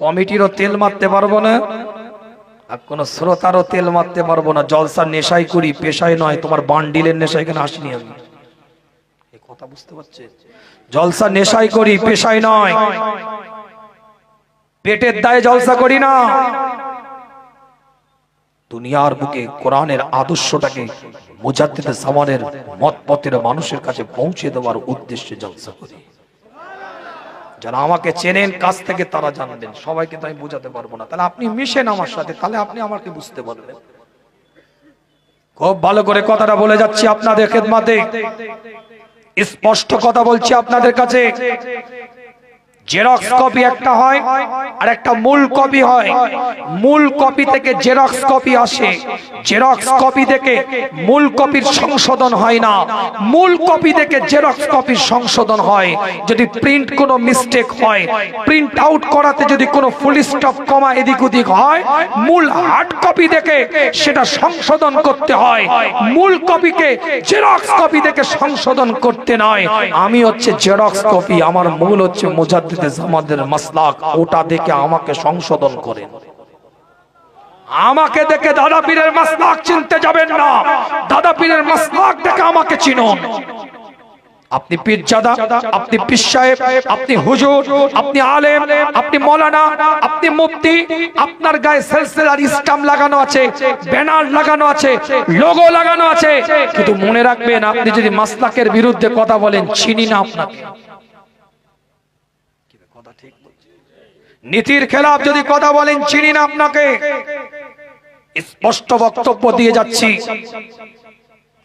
কমিটিরও তেল মারতে পারব না, আর কোন শ্রোতারও তেল মারতে পারব না। জলসার নেশাই করি পেশায় নয়, তোমার বান্ডিলের নেশা এখানে আসিনি আমি। কথা বুঝতে পারছে? জলসা নেশাই করি পেশায় নয়। পেটের দায়ে জলসা করি না। দুনিয়ার বুকে কোরআনের আদর্শটাকে মুজাদ্দিদে জামানের মত মানুষের কাছে পৌঁছে দেওয়ার উদ্দেশ্যে জলসা করি। যারা আমাকে চেনেন, কাছ থেকে তারা জানবেন। সবাইকে তো আমি বোঝাতে পারব না। তাহলে আপনি মিশেন আমার সাথে, তাহলে আপনি আমাকে বুঝতে পারবেন। খুব ভালো করে কথাটা বলে যাচ্ছি আপনাদের খেদমাতে। স্পষ্ট কথা বলছি আপনাদের কাছে। জেরক্স কপি একটা হয়, আর একটা মূল কপি হয়। মূল কপি থেকে জেরক্স কপি আসে। জেরক্স কপি থেকে মূল কপির সংশোধন হয় না। মূল কপি থেকে জেরক্স কপির সংশোধন হয়। যদি প্রিন্ট কোনো মিস্টেক হয় প্রিন্ট আউট করাতে যদি কোনো ফুল স্টপ কমা এদিক ওদিক হয়, মূল হার্ড কপি দেখে সেটা সংশোধন করতে হয়। মূল কপিকে জেরক্স কপি দেখে সংশোধন করতে নয়। আমি হচ্ছে জেরক্স কপি আমার মূল হচ্ছে মুজাদ্দিদে জামাদের মাসলাক ওটা দেখে আমাকে সংশোধন করেন। আমাকে দেখে দাদা পীরের মাসলাক চিনতে যাবেন না। দাদা পীরের মাসলাক দেখে আমাকে চিনুন। আপনি পীরজাদা, আপনি পীর সাহেব, আপনি হুজুর, আপনি আলেম, আপনি মৌলানা, আপনি মুফতি, আপনার গায়ে সেলসেলার ইসলাম লাগানো আছে, ব্যানার লাগানো আছে, লোগো লাগানো আছে। কিন্তু মনে রাখবেন, আপনি যদি মাসলাকের বিরুদ্ধে কথা বলেন, চিনি না আপনাকে। নীতির খেলাফ যদি কথা বলেন, চিনি না আপনাকে। স্পষ্ট বক্তব্য দিয়ে যাচ্ছি।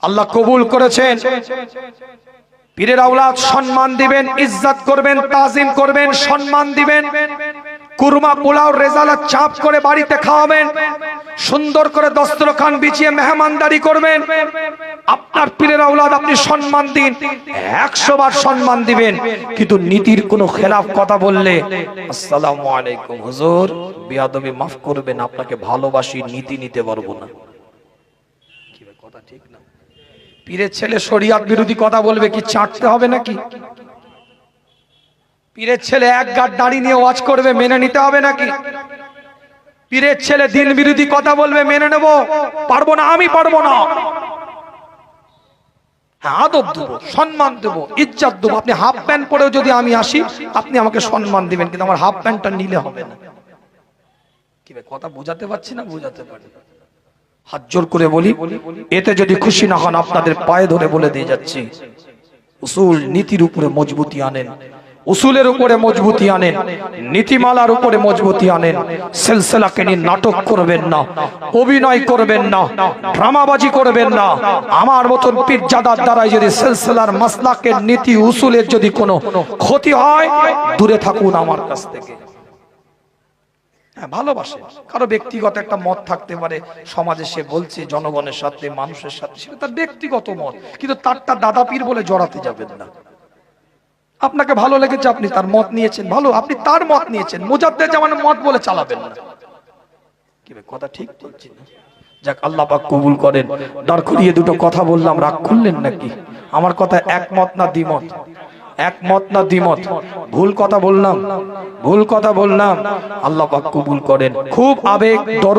আল্লাহ কবুল করেছেন। পীরের আওলাদ সম্মান দিবেন, ইজ্জত করবেন, তাজিম করবেন, সম্মান দিবেন। কুরমা, পোলাও রেজালা চাপ করে বাড়িতে খাওয়াবেন। সুন্দর করে দস্তরখান বিছিয়ে মেহমানদারি করবেন। আপনার পীরের আওলাদ আপনি সম্মান দিন, একশো বার সম্মান দিবেন, কিন্তু নীতির কোনো খেলাফ কথা বললে, আসসালামু আলাইকুম হুজুর, বিয়াদবি মাফ করবেন, আপনাকে ভালোবাসি, নীতি নিতে পারব না। পীরের ছেলে শরিয়াত বিরোধী কথা বলবে কি, চাটতে হবে নাকি? পীরের ছেলে এক গাট দাড়ি নিয়ে ওয়াজ করবে, মেনে নিতে হবে নাকি? পীরের ছেলে দিন বিরোধী কথা বলবে, মেনে নেব, পারব না, আমি পারব না। আদব দেবো, সম্মান দেবো, ইজ্জাত দেবো। আপনি হাফ প্যান্ট পরেও যদি আমি আসি, আপনি আমাকে সম্মান দিবেন, কিন্তু আমার হাফ প্যান্টটা নিলে হবে না। কি কথা বোঝাতে পারছি না? বোঝাতে পারি হাত জোর করে বলি, এতে যদি খুশি না হন, আপনাদের পায়ে ধরে বলে দিয়ে যাচ্ছি। উসুল, নীতির উপরে মজবুতি আনেন। উসুলের উপরে মজবুতি আনেন, নীতিমালার উপরে মজবুতি আনেন, সিলসিলাকে নিয়ে নাটক করবেন না, অভিনয় করবেন না, ড্রামাবাজি করবেন না। আমার মতন পীরজাদার দ্বারাই যদি সিলসিলার মাসলাকের নীতি উসুলের যদি কোনো ক্ষতি হয়, দূরে থাকুন আমার কাছ থেকে। হ্যাঁ ভালোবাসে। কারও ব্যক্তিগত একটা মত থাকতে পারে, সমাজে সে বলছে, জনগণের সাথে, মানুষের সাথে, সেটা তার ব্যক্তিগত মত। কিন্তু তারটা দাদা পীর বলে জড়াতে যাবেন না। আপনাকে ভালো লেগেছে আপনি তার মত নিয়েছেন, ভালো, আপনি তার মত নিয়েছেন। মুজাদ্দের জামান মত বলে চালাবেন না। কি কথা ঠিক বলছি যাক, আল্লাহ পাক কবুল করেন। দাঁড় করিয়ে দুটো কথা বললাম, রাগ করলেন নাকি? আমার কথা একমত না দ্বিমত? একমত না দ্বিমত? ভুল কথা বললাম, ভুল কথা বললাম। আল্লাহ পাক কবুল করেন। খুব আবেগ দর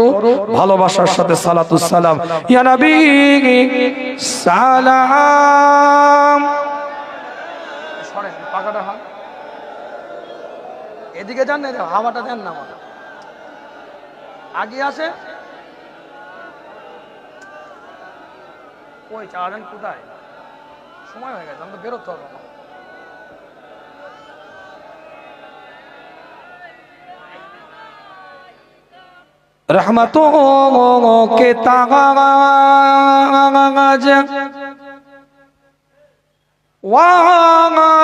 ভালোবাসার সাথে সালাতুস সালাম। ইয়া নবী, সালাম। এদিকে যান না হাওয়াটা দেন না আমার। আগে আসে। ওই চালান কোথায়? সময় হয়ে গেছে, আমি তো বেরোতে হবে رحمتوں کے تاغاج واہ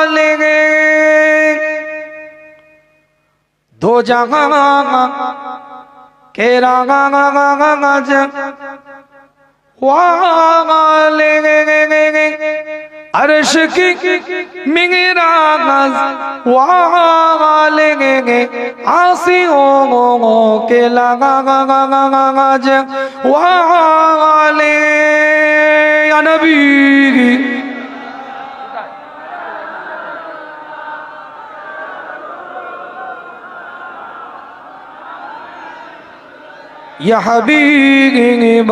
वाले दो जहां के राज वाले अर्श की मिगराज वाले आसियों के लगाज वाले ইয়া হাবিব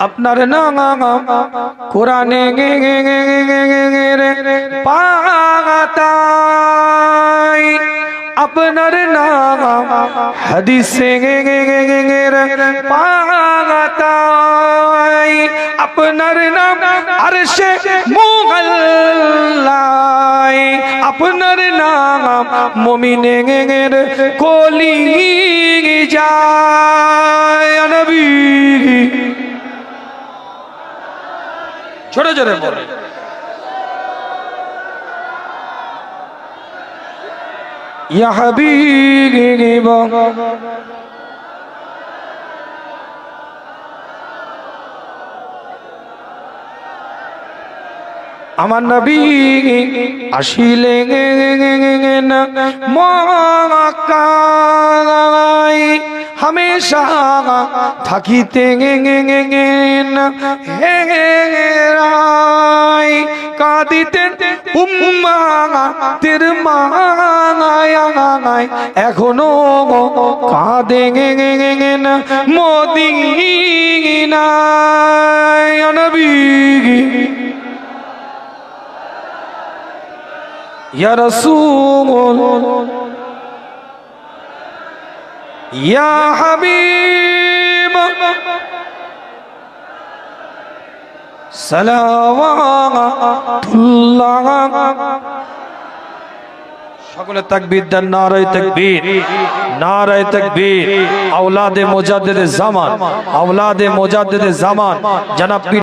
আপনার নাম কোরআনে পাতাই আপনার নাম হাদিসে পাতাই আপনার আরশে মুগল্লাই আপনার নাম মমিনের কলি যায় নবী। ছোট জোরে বলে। ইয়া হাবিব আমার নবী আসিলে হামেশা থাকিতে হেরাই কাঁদিতেন উম্মা তের মায় এখনও কাঁদে মদিনায়। নবী يا رسول يا حبيب صلوات الله সকলে তাকবীর দেন নারায়ে তাকবীর নারায়ে তাকবীর আওলাদে মুজাদ্দিদ জামান আওলাদে মুজাদ্দিদ জামান জনাব পীর